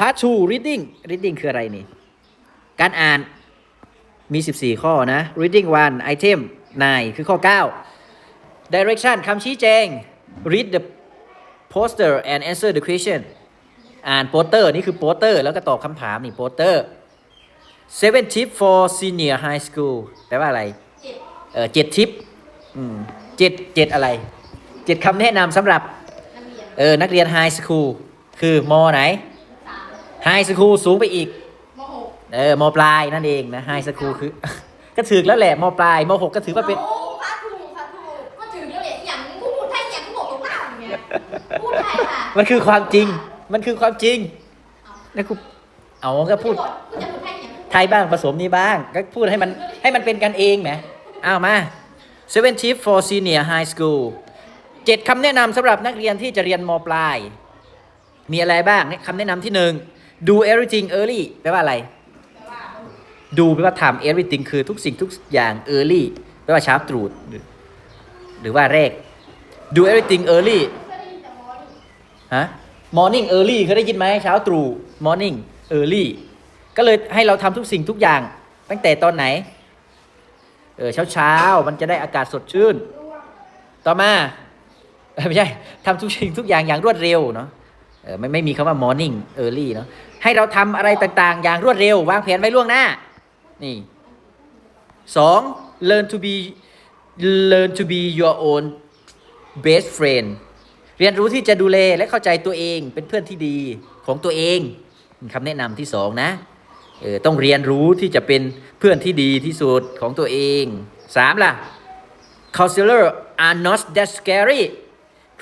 part two reading reading คืออะไรนี่ การอ่านมี 14 ข้อนะ reading one item 9 คือข้อ 9 direction คำชี้แจง read the poster and answer the question อ่านโปสเตอร์ นี่คือโปสเตอร์ แล้วก็ตอบคำถามนี่โปสเตอร์ seven tip for senior high school แปลว่าอะไรเจ็ดเออเจ็ดทิปอืมเจ็ดเจ็ดอะไร เจ็ดคำแนะนำสำหรับนักเรียนเออ นักเรียนไฮสคูล คือมไหนสาม ไฮสคูลสูงไปอีกมหกเออมปลายนั่นเองนะไฮสคูลคือ ก็ถือแล้วแหละมปลายมหกก็ถือว่าเป็น โอ้ค่ะถูกค่ะถูกก็ถึงแล้วแหละอย่างพูดไทยอย่างที่บอกตรงหน้าอย่างเงี้ยพูดไทยค่ะมันคือความจริง มันคือความจริงนะกูเอาก็พูดพูดจะพูดไทยอย่างที่ไทยบ้างผสมนี้บ้าง ก็พูดให้มันให้มันเป็นกันเองแหมเอามา seven tips for senior high school เจ็ดคำแนะนำสำหรับนักเรียนที่จะเรียนมปลาย มีอะไรบ้างคำแนะนำที่หนึ่ง do everything early แปลว่าอะไรดูแปลว่าทำ everything คือทุกสิ่งทุกอย่าง early แปลว่าเช้าตรู่หรือว่าแรก do everything early ฮะ morning early เคยได้ยินไหมเช้าตรู่ morning early ก็เลยให้เราทำทุกสิ่งทุกอย่าง ตั้งแต่ตอนไหน เออเช้าเช้ามันจะได้อากาศสดชื่น ต่อมาไม่ใช่ทำทุกสิ่งทุกอย่างอย่างรวดเร็วเนาะเออ ไม่ไม่มีคำว่า morning early เนาะให้เราทำอะไรต่างๆ อย่างรวดเร็ว วางแผนไว้ล่วงหน้า นี่สอง learn to be learn to be your own best friend เรียนรู้ที่จะดูแลและเข้าใจตัวเองเป็นเพื่อนที่ดีของตัวเองคำแนะนำที่สองนะเออต้องเรียนรู้ที่จะเป็นเพื่อนที่ดีที่สุดของตัวเองสามล่ะ counselor are not that scary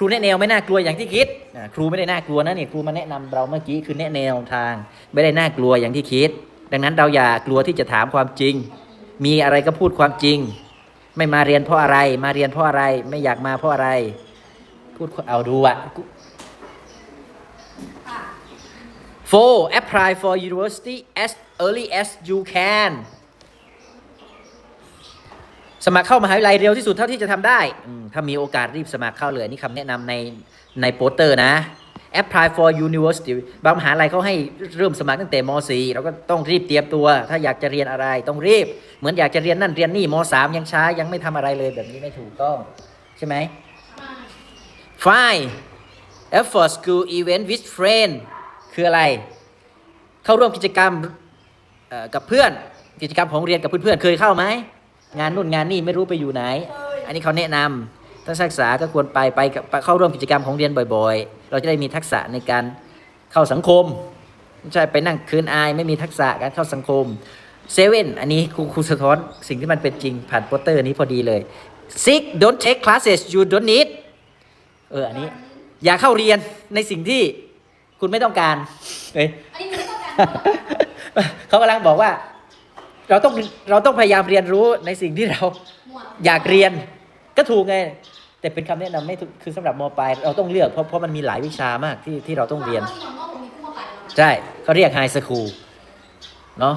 ครูแนะแนวไม่น่ากลัวอย่างที่คิดครูไม่ได้น่ากลัวนะเนี่ยครูมาแนะนำเราเมื่อกี้คือแนะแนวทาง ไม่ได้น่ากลัวอย่างที่คิด ดังนั้นเราอย่ากลัวที่จะถามความจริง มีอะไรก็พูดความจริง ไม่มาเรียนเพราะอะไร มาเรียนเพราะอะไร ไม่อยากมาเพราะอะไร พูดเอาดูอะค่ะ four apply for university as early as you can สมัครเข้ามหาวิทยาลัยเร็วที่สุดเท่าที่จะทำได้อืมถ้ามีโอกาสรีบสมัครเข้าเลยนี่คำแนะนำในในโปสเตอร์นะ apply for university บางมหาลัยเขาให้เริ่มสมัครตั้งแต่ม .4 เราก็ต้องรีบเตรียมตัว ถ้าอยากจะเรียนอะไรต้องรีบ เหมือนอยากจะเรียนนั่นเรียนนี่ม .3 ยังช้ายังไม่ทำอะไรเลยแบบนี้ไม่ถูกต้อง ใช่ไหม Fine effort school event with friend คืออะไร เข้าร่วมกิจกรรมเอ่อกับเพื่อน กิจกรรมของเรียนกับเพื่อนๆเคยเข้าไหม งานนู่นงานนี่ไม่รู้ไปอยู่ไหน อันนี้เขาแนะนำทักษศึกษาก็ควรไปไปกับไปเข้าร่วมกิจกรรมของเรียนบ่อย ๆ เราจะได้มีทักษะในการเข้าสังคมไม่ใช่ไปนั่งคืนอายไม่มีทักษะการเข้าสังคมเซเว่นอันนี้ครูครูสะท้อนสิ่งที่มันเป็นจริงผ่านโปสเตอร์นี้พอดีเลย six don't take classes you don't need เอออันนี้ อย่าเข้าเรียนในสิ่งที่คุณไม่ต้องการเอ้ยอันนี้ไม่ต้องการเขากำลังบอกว่า เราต้องเราต้องพยายามเรียนรู้ในสิ่งที่เราหมวดอยากเรียนก็ถูกไง แต่เป็นคำแนะนำไม่ถูกคือสำหรับมปลายเราต้องเลือกเพราะเพราะมันมีหลายวิชามากที่ที่เราต้องเรียนที่น้องผมมีคู่มาไปแล้วใช่เขาเรียกไฮสคูลเนาะ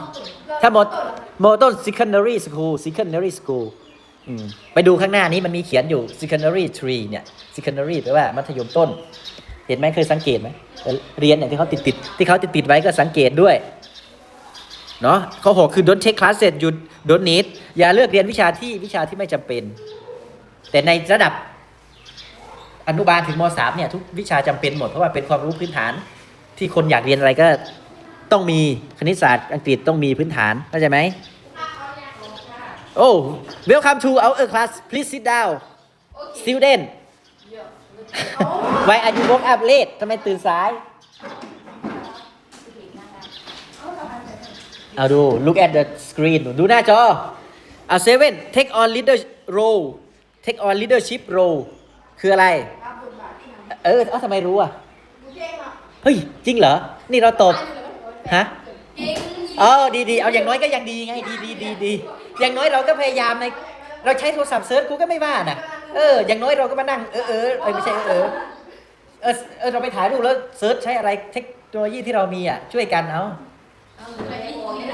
ถ้าหมดโมต้น secondary school secondary school อืมไปดูข้างหน้านี้มันมีเขียนอยู่ secondary tree เนี่ย secondary แปลว่ามัธยมต้น เห็นไหมเคยสังเกตไหมเอ่อเรียนเนี่ยที่เขาติดติดที่เขาติดติดไว้ก็สังเกตด้วย เนาะข้อหกคือ don't take classes you don't need อย่าเลือกเรียนวิชาที่วิชาที่ไม่จำเป็น แต่ในระดับอนุบาลถึงมสามเนี่ยทุกวิชาจำเป็นหมด เพราะว่าเป็นความรู้พื้นฐานที่คนอยากเรียนอะไรก็ต้องมีคณิตศาสตร์อังกฤษต้องมีพื้นฐานเข้าใจไหมโอ้ welcome to our class please sit down student why are you woke up late ทำไมตื่นสาย เอาดู look at the screen ดูหน้าจอเอา seven take on leader role take on leadership role คืออะไร เออเอ้าทำไมรู้อะ เฮ้ย จริงเหรอ นี่เราตอบฮะเออดีดีเอาอย่างน้อยก็ยังดีไง ดีดีดีดีอย่างน้อยเราก็พยายามใน เราใช้โทรศัพท์เซิร์ชกูก็ไม่ว่าน่ะ เออ อย่างน้อยเราก็มานั่ง เออเออเออไม่ใช่เออเออเออ เราไปถ่ายรูปแล้วเซิร์ชใช้อะไรเทคโนโลยีที่เรามีอะ ช่วยกันเอา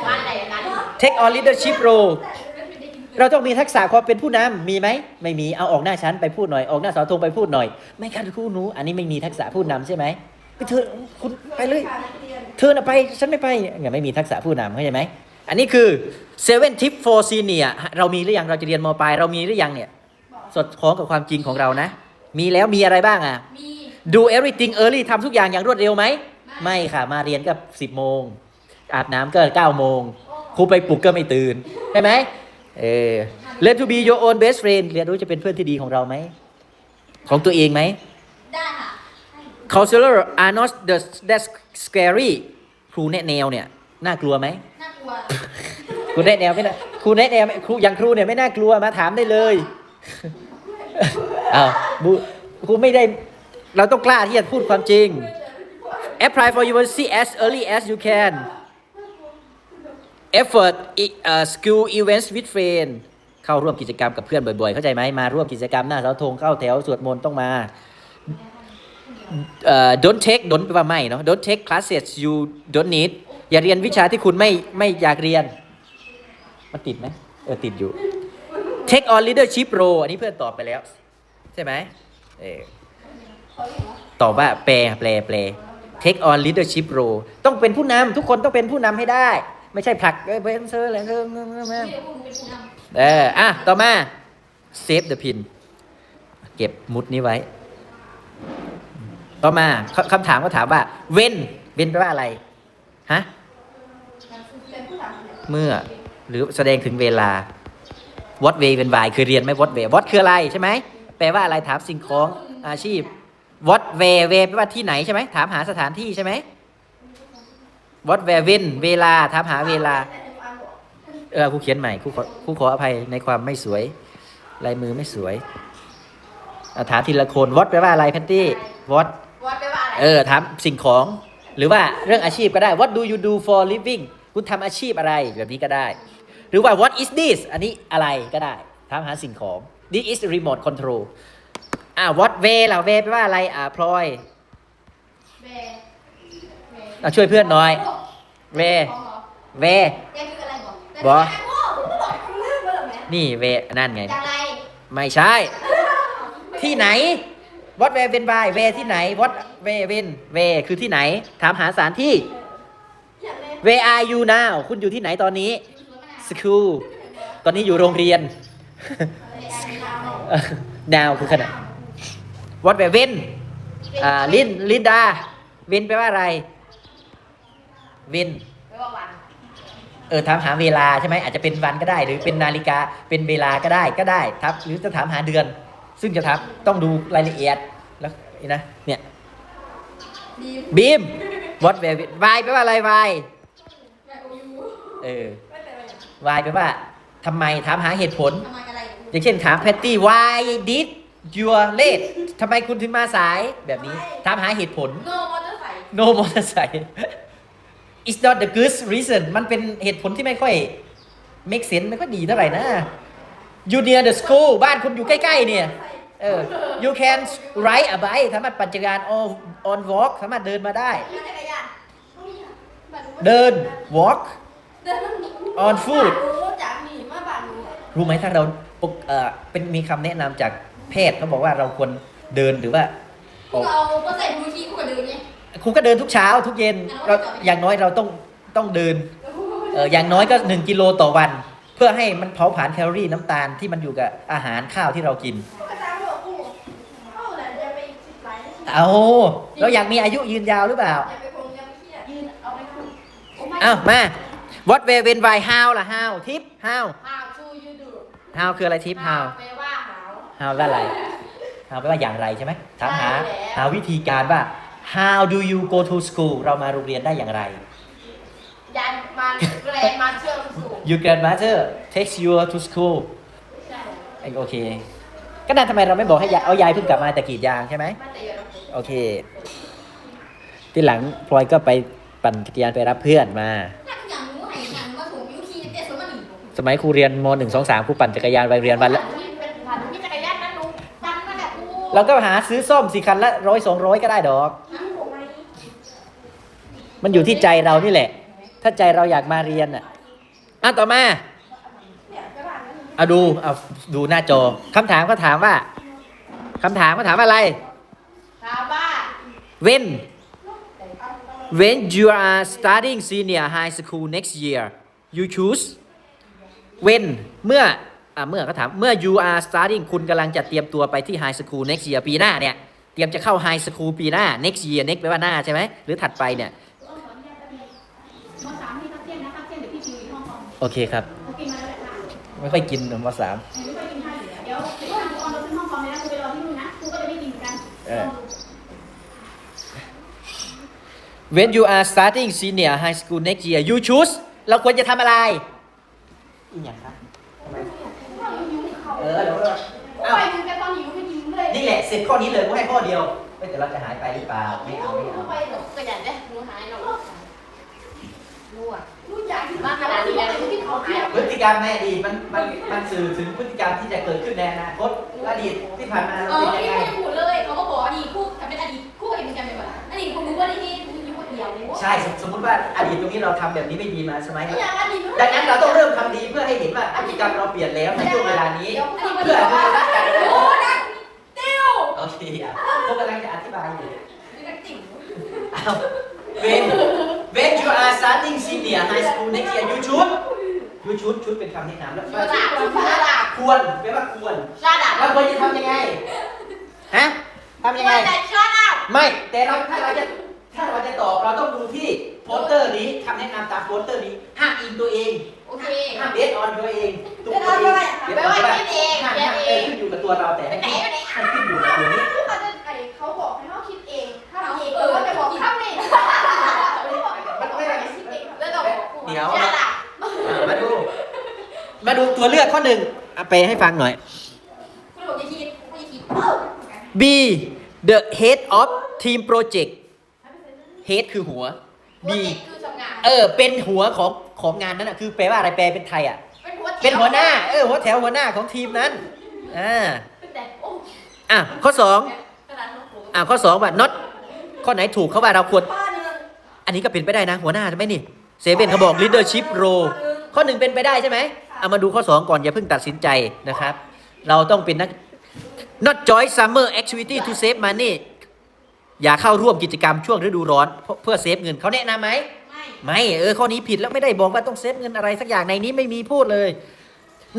บ้านไหนกัน take on leadership role เราต้องมีทักษะความเป็นผู้นำมีไหม ไม่มี เอาออกหน้าชั้นไปพูดหน่อย ออกหน้าเสาธงไปพูดหน่อย ไม่คันคู่หนู อันนี้ไม่มีทักษะผู้นำใช่ไหมไปเธอคุณไปเลย เธอน่ะไป ฉันไม่ไปเนี่ยไม่มีทักษะผู้นำเข้าใจไหม อันนี้คือ seven tip for senior เรามีหรือยัง เราจะเรียนมปลาย เรามีหรือยังเนี่ยสอดคล้องกับความจริงของเรานะ มีแล้วมีอะไรบ้างอะ มี do everything early ทำทุกอย่างอย่างรวดเร็วไหม ไม่ค่ะ มาเรียนก็สิบโมง อาบน้ำก็เก้าโมงครูไปปลุกก็ไม่ตื่นใช่ไหมเออ learn to be your own best friend เรียนรู้จะเป็นเพื่อนที่ดีของเราไหม ของตัวเองไหม ได้ค่ะ counselor are not the that scary ครูแนะแนวเนี่ย น่ากลัวไหมน่ากลัวครูแนะแนวไม่น่าครูแนะแนวไม่ครูอย่างครูเนี่ยไม่น่ากลัวมาถามได้เลยอ้าวบูครูไม่ได้เราต้องกล้าที่จะพูดความจริง apply for university as early as you can effort uh, school events with friend เข้าร่วมกิจกรรมกับเพื่อนบ่อยๆ เข้าใจไหมมาร่วมกิจกรรมหน้าเสาธงเข้าแถวสวดมนต์ต้องมาเอ่อ don't take don't แปลว่าไม่เนาะ don't take classes you don't need อย่าเรียนวิชาที่คุณไม่ไม่อยากเรียนมันติดไหมเออติดอยู่ take on leadership role อันนี้เพื่อนตอบไปแล้ว ใช่ไหมเออตอบว่าแปลแปลแปล take on leadership role ต้องเป็นผู้นำทุกคนต้องเป็นผู้นำให้ได้ ไม่ใช่ผลักเอ้ยเป็นเซอร์อะไรเซอร์ไม่เป็นผู้นำเอออะต่อมา save the pin เก็บมุดนี้ไว้ ต่อมาคำถามก็ถามว่า when when แปลว่าอะไรฮะเป็นผู้นำเมื่อหรือแสดงถึงเวลา what way เป็น why คือเรียนไหม what way what คืออะไรใช่ไหมแปลว่าอะไรถามสิ่งของอาชีพ what way way แปลว่าที่ไหนใช่ไหมถามหาสถานที่ใช่ไหม what where when เวลาถามหาเวลา เออครูเขียนใหม่ครูขอครูขออภัยในความไม่สวย ลายมือไม่สวยอะถามทีละคน what แปลว่าอะไรแพนตี้ what วัดไปว่าอะไรเออถามสิ่งของ หรือว่าเรื่องอาชีพก็ได้ what do you do for living คุณทำอาชีพอะไรแบบนี้ก็ได้ หรือว่า what is this อันนี้อะไรก็ได้ถามหาสิ่งของ this is remote control อ่า what way ล่ะ way แปลว่าอะไรอ่าพลอยเบเบเอาช่วยเพื่อนหน่อย way ของ เหรอ way แกคืออะไรบอกบอกโอ้ผมก็บอกคุณเรื่องมาแล้วแหมนี่ way นั่นไง อย่างไรไม่ใช่ ที่ไหน what way เป็น by way ที่ไหน what way เป็น way คือที่ไหน ถามหาสถานที่ อย่างไร where are you now คุณอยู่ที่ไหนตอนนี้สวนมะนาว school ตอนนี้อยู่โรงเรียนอะไรอะดาว now คือขนาด what where when อ่าลินลินดา when แปลว่าอะไร when ไม่ว่าวันเออถามหาเวลาใช่ไหมอาจจะเป็นวันก็ได้ หรือเป็นนาฬิกาเป็นเวลาก็ได้ก็ได้ครับ หรือจะถามหาเดือน ซึ่งจะถามต้องดูรายละเอียดแล้วนี่นะเนี่ยดีบีม what where when why แปลว่าอะไร why แม่โอยูเออ ไม่เป็นไร why แปลว่าทำไมถามหาเหตุผล ทำไมอะไรอย่างเช่นถามแพตตี้ why did you late ทำไมคุณถึงมาสายแบบนี้ถามหาเหตุผล โนมอเตอร์ไซค์ no motorcycle it's not the good reason มันเป็นเหตุผลที่ไม่ค่อย make sense ไม่ค่อยดีเท่าไหร่นะ you near the school บ้านคุณอยู่ใกล้ ๆ เนี่ย เออ you can ride a bike สามารถปั่นจักรยาน on on walk สามารถเดินมาได้ขี่จักรยานเดิน walk เดิน on foot รู้จากหนีมาบ้านหนูอะรู้ไหมถ้าเราปกเอ่อเป็นมีคำแนะนำจากแพทย์เขาบอกว่าเราควรเดินหรือว่าพวกเราก็ใส่บูชีพวกเราเดินไง ครูก็เดินทุกเช้าทุกเย็นเราอย่างน้อยเราต้องต้องเดินเอออย่างน้อยก็ 1 กิโลต่อวัน เพื่อให้มันเผาผลาญแคลอรี่น้ำตาลที่มันอยู่กับอาหารข้าวที่เรากินอกกูเอาเราอยากมีอายุยืนยาวหรือเปล่าอย่าไปคงอย่าไปเวียนเอาไปคุยโอ้ไม่เอา what way when why how ล่ะ how ทิป how how คืออะไรทิป how แปลว่าว how แปลอะไร how แปลว่าอย่างไรใช่ไหมถามหาหาวิธีการว่า how do you go to school เรามาโรงเรียนได้อย่างไร ยันมันแรงมาเชื่อมสูง your grandmother takes you to school ใช่ไอ้โอเค ก็นั่นทำไมเราไม่บอกให้ยายเอายายเพิ่งกลับมาแต่กรีดยางใช่ไหมมาแต่เยอะนะโอเค ที่หลังพลอยก็ไปปั่นจักรยานไปรับเพื่อนมาถ้าทุกอย่างรู้ให้อย่างมาถูกยูคีแต่สวนมันหนีสมัยครูเรียนมหนึ่งสองสามครูปั่นจักรยานไปเรียนวันละเป็นผ่านมีจักรยานนั้นหนูดันมาแบบกูเราก็หาซื้อส้มสี่คันละร้อยสองร้อยก็ได้ดอกน้ำผ มไหมมันอยู่ที่ใจเรานี่แหละ ถ้าใจเราอยากมาเรียนอะอะต่อมาเนี่ยกระดาษนั้นเอาดูเอาดูหน้าจอคำถามก็ถามว่าคำถามก็ถามอะไรถามว่าเว้นลูก when you are starting senior high school next year you choose when เมื่ออ่าเมื่อเขาถามเมื่อ you are starting คุณกำลังจะเตรียมตัวไปที่ high school next year ปีหน้าเนี่ย เตรียมจะเข้า high school ปีหน้า next year next แปลว่าหน้าใช่ไหมหรือถัดไปเนี่ยมสามที่ทัก เที่ยงนะทักเที่ยงเดี๋ยวพี่จิวอยู่ห้องคอมโอเคครับเขากินมาแล้วแหละค่ะไม่ค่อยกินมสาม ไม่ค่อยกินข้าวอยู่แล้วเดี๋ยวเดี๋ยวทางครูออนเราขึ้นห้องคอมเลยนะครูไปรอที่นู่นนะครูก็จะไม่กินเหมือนกันเออ when you are starting senior high school next year you choose เราควรจะทำอะไรอีกอย่างครับเออเดี๋ยวเราโอ้ยมึงแกตอนหิวไม่กินเลยนี่แหละเสร็จข้อนี้เลยกูให้ข้อเดียวเฮ้ยแต่เราจะหายไปหรือเปล่าไม่เอาไม่เอา ไปหลบก็อยากได้หนูหายหนูรู้อะ รู้อยากกินมาขนาดนี้แล้วกินเขาเที่ยงพฤติกรรมในอดีตมันมันมันสื่อถึงพฤติกรรมที่จะเกิดขึ้นในอนาคตอดีตที่ผ่านมาเอเราอเป็นที่ยังไงไม่พูดเลยเขาก็บอกอดีตคู่ทำเป็นอดีตคู่เห็นกันไปหมดอดีตคุณรู้ว่าที่นี่คุณอยู่คนเดียวใช่สมสมมติว่าอดีตตรงนี้เราทำแบบนี้ไม่ดีมาใช่ไหมไม่อยากอดีตดังนั้นเราต้องเริ่มทำดีเพื่อให้เห็นว่าพฤติกรรมเราเปลี่ยนแล้วในช่วงเวลานี้เดี๋ยวอดีตเพื่อว่าโอ้ดังเตี้ยวโอเคอะผมกำลังจะอธิบายอยู่ดังติ่งอ้าว when when you are starting senior high school next year you should you should should เป็นคำแนะนำแล้วชาดาบชาดาบควรแปลว่าควรชาดาบเราควรจะทำยังไงฮะทำยังไงแต่ชาดาบไม่แต่เราถ้าเราจะถ้าเราจะตอบเราต้องดูที่โปสเตอร์นี้คำแนะนำตามโปสเตอร์นี้ห้ามอิงตัวเองโอเคห้ามเบสออนตัวเองตัวตัวเองไม่ว่าคิดเองห้ามเขียห้านมเอเอองขึ้นอยู่กับตัวเราแต่ให้ขึ้นให้ขึ้นอยู่กับตัวนี้ เขาจะไอเขาบอกให้เขาคิดเองถ้าเองเออจะบอกข้ามเองมันไม่ได้คิดเอง แล้วก็ เดี๋ยว ชาดาบ อะมาดู มาดูตัวเลือกข้อหนึ่งเอาไปให้ฟังหน่อย คุณบอกจะคิดไม่คิด B the head of team project head คือหัว B คือทำงาน เออ เป็นหัวของของงานนั้นอะคือแปลว่าอะไรแปลเป็นไทยอะเป็นหัวเป็นหัวหน้า เออ หัวแถวหัวหน้าของทีมนั้น อ่า เป็นแต่โอ้อะ ข้อสองกระดาษของผมอะ ข้อสองว่า not ข้อไหนถูกเขาว่าเราควรป้าเนี่ยอันนี้ก็เป็นไปได้นะ หัวหน้าใช่ไหมนี่ เซเว่นเขาบอก leadership role ข้อหนึ่งเป็นไปได้ใช่ไหม เอามาดูข้อสองก่อนอย่าเพิ่งตัดสินใจนะครับ เราต้องเป็นนัก not join summer activity to save money อย่าเข้าร่วมกิจกรรมช่วงฤดูร้อน เพราะเพื่อเซฟเงินเขาแนะนำไหมไม่ไม่เออข้อนี้ผิดแล้วไม่ได้บอกว่าต้องเซฟเงินอะไรสักอย่างในนี้ไม่มีพูดเลย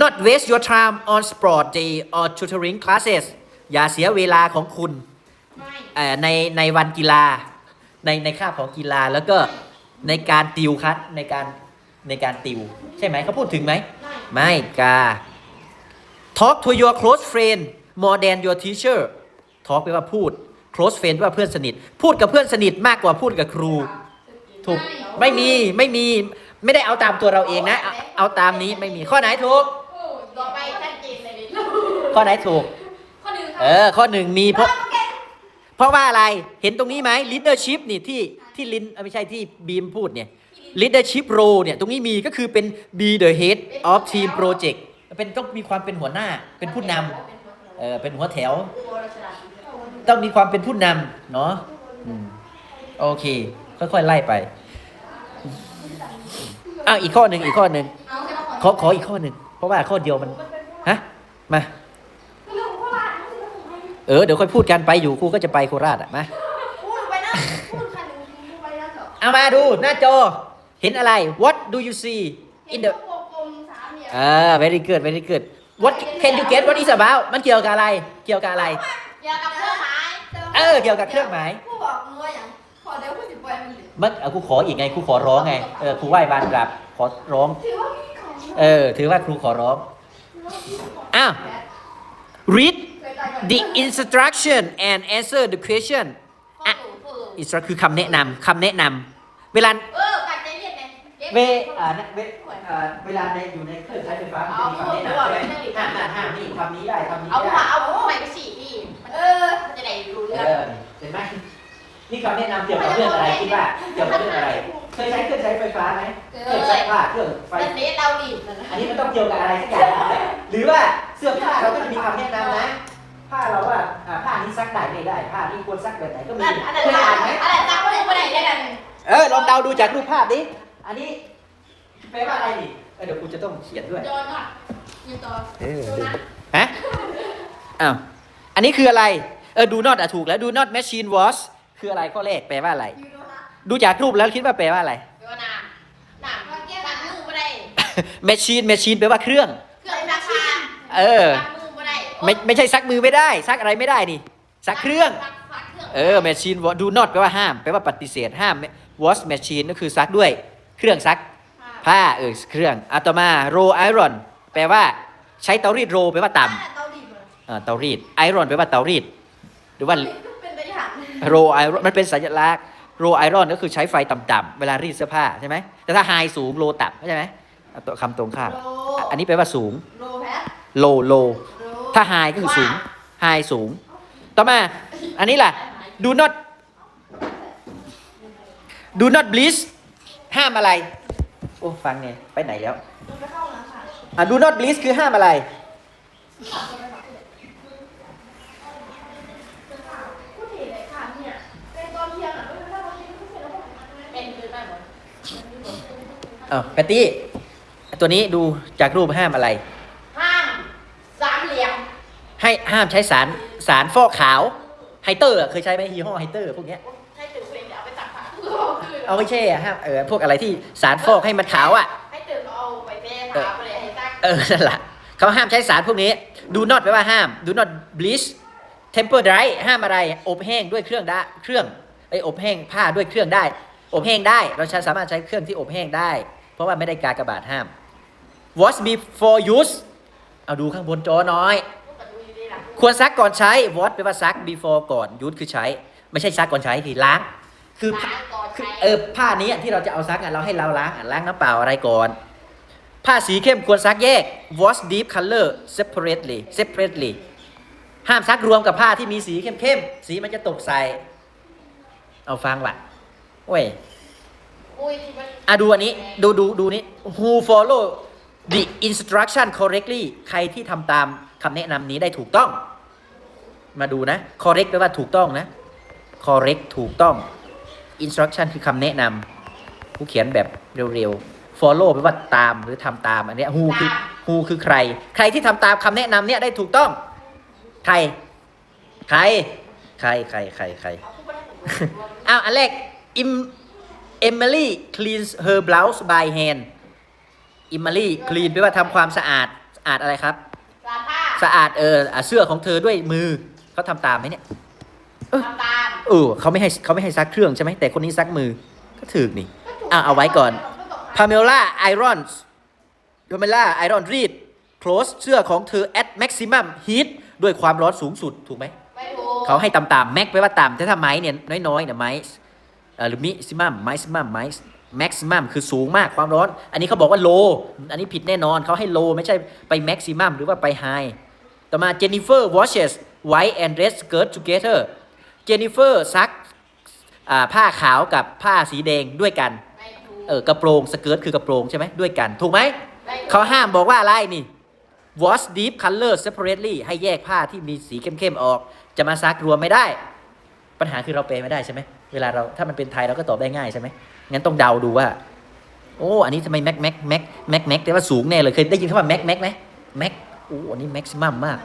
not waste your time on sport day or tutoring classes อย่าเสียเวลาของคุณไม่เอ่อในในวันกีฬา ในในคาบของกีฬาแล้วก็ในการติวคัดในการในการติว ใช่ไหมเขาพูดถึงไหม ไม่ไม่กา talk to your close friend more than your teacher talk แปลว่าพูด close friend แปลว่าเพื่อนสนิท พูดกับเพื่อนสนิทมากกว่าพูดกับครู ถูก ไม่มี ไม่มี ไม่ได้เอาตามตัวเราเองนะ เอาเอาตามนี้ไม่มี ข้อไหนถูกโอ้ต่อไปชัดเจนเลยดิข้อไหนถูก ข้อหนึ่งเออข้อหนึ่งมีเพราะ เพราะว่าอะไร เห็นตรงนี้ไหม leadership นี่ที่ที่ลินเอ้ยไม่ใช่ที่บีมพูดเนี่ย leadership role เนี่ยตรงนี้มีก็คือเป็น be the head of team project เป็นต้องมีความเป็นหัวหน้าเป็นผู้นำเออเป็นหัวแถว ต้องมีความเป็นผู้นำเนาะอืมโอเค ค่อยๆ ไล่ไปอ้าวอีกข้อหนึ่งอีกข้อหนึ่งเอาแค่ว่าขอขออีกข้อหนึ่งเพราะว่าข้อเดียวมันฮะมาเรื่องของโคราชเออเดี๋ยวค่อยพูดกันไปอยู่ครูก็จะไปโคราชอะมาพูดไปนะพูดคันหนึ่งพูดไปนะเถอะเอามาดูหน้าจอ เห็นอะไร What do you see เห็ in น the พวกกลมๆสามเหลี่ยมอ่า very good very good What can you get what is about มันเกี่ยวกับอะไร เกี่ยวกับอะไร เกี่ยวกับเครื่องหมายเออเกี่ยวกับเครื่องหมาย ผู้บอกงัวอย่างขอเดี๋ยวผู้สิบปล่อยมันดิมันเอาครูขออีกไงครูขอร้องไง เออครูไหว้บานกราบขอร้อง ถือว่ามีของเออ ถือว่าครูขอร้องอ้าว read เคยตายก่อน the instruction and answer the question ข้อหนูข้อหนู instruction คือคำแนะนำคำแนะนำเวลา เอ เวอ่าเวอ่าเวลาในอยู่ในเครื่องใช้ไฟฟ้ามันจะมีคำแนะนำใช่ไหมห้ามห้ามห้ามนี่ทำนี้ได้ทำนี้เอาได้หัวเอาหัวใหม่ไปฉีดพี่เออมันจะได้รู้เอเรื่องอเห็นไหมนี่คำแนะนำเกี่ยวกับเรื่องอะไรคิดว่าเกี่ยวกับเรื่องอะไร เคยใช้เครื่องใช้ไฟฟ้าไหมเครื่องใช้ผ้าเครื่องไฟ มันเด็ดเราดิมันอันนี้มันต้องเกี่ยวกับอะไรสักอย่างนะหรือว่าเสื้อผ้าเราก็จะมีคำแนะนำนะ ผ้าเราว่าอ่าผ้านี้ซักได้ไม่ได้ ผ้านี้ควรซักแบบไหนก็มีนั่นอันนั้นเคยอ่านไหมอันนั้นตามคนอื่นคนไหนได้กันเออลองเดาดูจากรูปภาพดิ อันนี้แปลว่าอะไรนี่เออเดี๋ยวกูจะต้องเขียนด้วยโยนก่อนยืนต่อเออดูนะฮะ อ้าว อันนี้คืออะไร เออ do not อะถูกแล้ว do not machine wash คืออะไรข้อแรกแปลว่าอะไร ยูโดนะ do ดูจากรูปแล้วคิดว่าแปลว่าอะไรแปลว่าน้ำน้ำก็แก้ล้างมือบ่ได้ machine machine แปลว่าเครื่อง เครื่องซักผ้าเออ ล้างมือบ่ได้ไม่ไม่ใช่ซักมือไม่ได้ ซักอะไรไม่ได้นี่ซักเครื่อง ซักซักเครื่อง เออ machine do not แปลว่าห้าม แปลว่าปฏิเสธห้าม wash machine ก็คือซักด้วย เครื่องซักผ้าเออเครื่องอะต่อมา roll iron แปลว่าใช้เตารีดโรแปลว่าตเตาดีเลยำเอ่อเตารีด iron แปลว่าเตารีด หรือว่าเป็นไปได้ roll iron มันเป็นสัญลักษณ์ roll iron ก็คือใช้ไฟต่ำๆเวลารีดเสื้อผ้าใช่ไหมแต่ถ้า high สูง low ต่ำเข้าใจไหมอะตัวคำตรงข้ามโลอะอันนี้แปลว่าสูงโลแพท low low โลถ้า high ก็คือสูง high สูง ต่อมา อันนี้ล่ะ do not do not bleach ห้ามอะไร โอ้ฟังเนี่ยไปไหนแล้วไปเข้าห้องน้ำค่ะอะ do not bleach คือห้ามอะไรพูดถึงเลยค่ะเนี่ยเป็นตอนเที่ยงอะไม่ได้ตอนเที่ยงไม่เสร็จแล้วเป็นคือได้หมดเอ้าแพตตี้ ตัวนี้ดูจากรูปห้ามอะไร ห้ามสามเหลี่ยม ให้ห้ามใช้สารสารฟอกขาวไฮเตอร์เคยใช้ไหมยี่ห้อไฮเตอร์พวกเนี้ย เอาไม่ใช่อะห้ามเออพวกอะไรที่สารฟอกให้มันขาวอะ ให้ตื่นเอาไปแช่ผ้าไปเลยให้ซักเออนั่นแหละเขาห้ามใช้สารพวกนี้ do not แปลว่าห้าม do not bleach temper dry ห้ามอะไร อบแห้งด้วยเครื่องได้เครื่องไอยอบแห้งผ้าด้วยเครื่องได้ อบแห้งได้ เราใช้สามารถใช้เครื่องที่อบแห้งได้ เพราะว่าไม่ได้กากบาทห้าม wash before use เอาดูข้างบนจอหน้อยพูดกับดูดีๆล่ะควรซักก่อนใช้ wash แปลว่าซัก before ก่อน use คือใช้ ไม่ใช่ซักก่อนใช้คือล้าง คือผ้าล้างก่อนคือใช้เออผ้านี้ที่เราจะเอาซักอะเราให้เราล้างอะล้างน้ำเปล่าอะไรก่อน ผ้าสีเข้มควรซักแยก wash deep color separately separately ห้ามซักรวมกับผ้าที่มีสีเข้มๆสีมันจะตกใส่ เอาฟังว่ะเว้ยอุ้ยที่มันอะดูอันนี้ดูดูดูนี้ who follow the instruction correctly ใครที่ทำตามคำแนะนำนี้ได้ถูกต้อง มาดูนะ correct แปลว่าถูกต้องนะ correct ถูกต้อง instruction คือคำแนะนำผู้เขียนแบบเร็วๆ follow แปลว่าตามหรือทำตามอันเนี้ย who คือ who คือใคร ใครที่ทำตามคำแนะนำเนี้ยได้ถูกต้อง ใคร ใคร ใคร ใคร ใคร ใคร อ้าว อันแรก Im Emily cleans her blouse by hand Emily clean แปลว่าทำความสะอาด สะอาดอะไรครับสาผ้าสะอาด เอออะเสื้อของเธอด้วยมือ เขาทำตามไหมเนี่ยทำตาม เออเขาไม่ให้เขาไม่ให้ซักเครื่องใช่ไหมแต่คนนี้ซักมือก็ถึกนี่อะเอาไว้ก่อน Pamela irons Pamela iron read clothes เสื้อของเธอ at maximum heat ด้วยความร้อนสูงสุดถูกไหมไม่ถูกเขาให้ต่ำๆแม็กแปลว่าต่ำแต่ถ้าไม้เนี่ยน้อยๆเนี่ยไม้เอ่อหรือมิซิมัมไม้ซิมัมไม้แม็กซิมัมคือสูงมากความร้อน อันนี้เขาบอกว่าโล อันนี้ผิดแน่นอนเขาให้โลไม่ใช่ไปแม็กซิมัมหรือว่าไปไฮต่อมาเจนนิเฟอร์ washes white and red skirt together เจนนิเฟอร์ซักอ่าผ้าขาวกับผ้าสีแดงด้วยกันไม่ถูกเออกระโปรงสเกิร์ตคือกระโปรงใช่ไหมด้วยกัน ถูกไหมไม่ถูกเขาห้ามบอกว่าอะไรนี่ wash deep color separately ให้แยกผ้าที่มีสีเข้มๆออก จะมาซักรวมไม่ได้ ปัญหาคือเราแปลไม่ได้ใช่ไหมเวลาเราถ้ามันเป็นไทยเราก็ตอบได้ง่ายใช่ไหมงั้นต้องเดาดูว่า โอ้อันนี้ทำไมแม็กแม็กแม็กแม็กแม็กแต่ว่าสูงแน่เลยเคยได้ยินคำว่าแม็กแม็กไหมแม็กโอ้อันนี้แม็กซิมัมมาก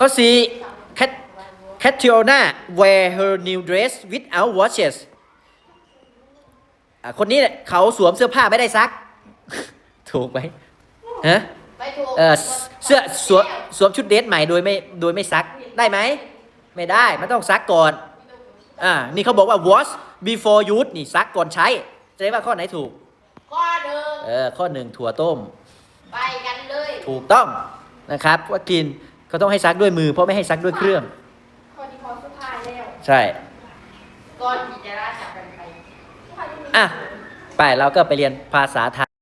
ก็สี่ Cat Catriona wear her new dress without watches อะคนนี้เนี่ยเขาสวมเสื้อผ้าไม่ได้ซัก ถูกไหมฮะไม่ถูกเออเสื้อสวมสวมชุดเดทใหม่โดยไม่โดยไม่ซักได้ไหม ไม่ได้มันต้องซักก่อนอ่านี่เขาบอกว่า wash before use นี่ซักก่อนใช้จะได้ว่าข้อไหนถูก ข้อหนึ่งเออข้อหนึ่งถั่วต้ม ไปกันเลย ถูกต้องนะครับว่ากินก็ต้องให้ซักด้วยมือเพราะไม่ให้ซักด้วยเครื่อง พอดีพอสุดท้ายแล้ว ใช่ ก่อนที่จะราจากกันไปสุดท้ายที่มีอะ ไปเราก็ไปเรียนภาษาไทย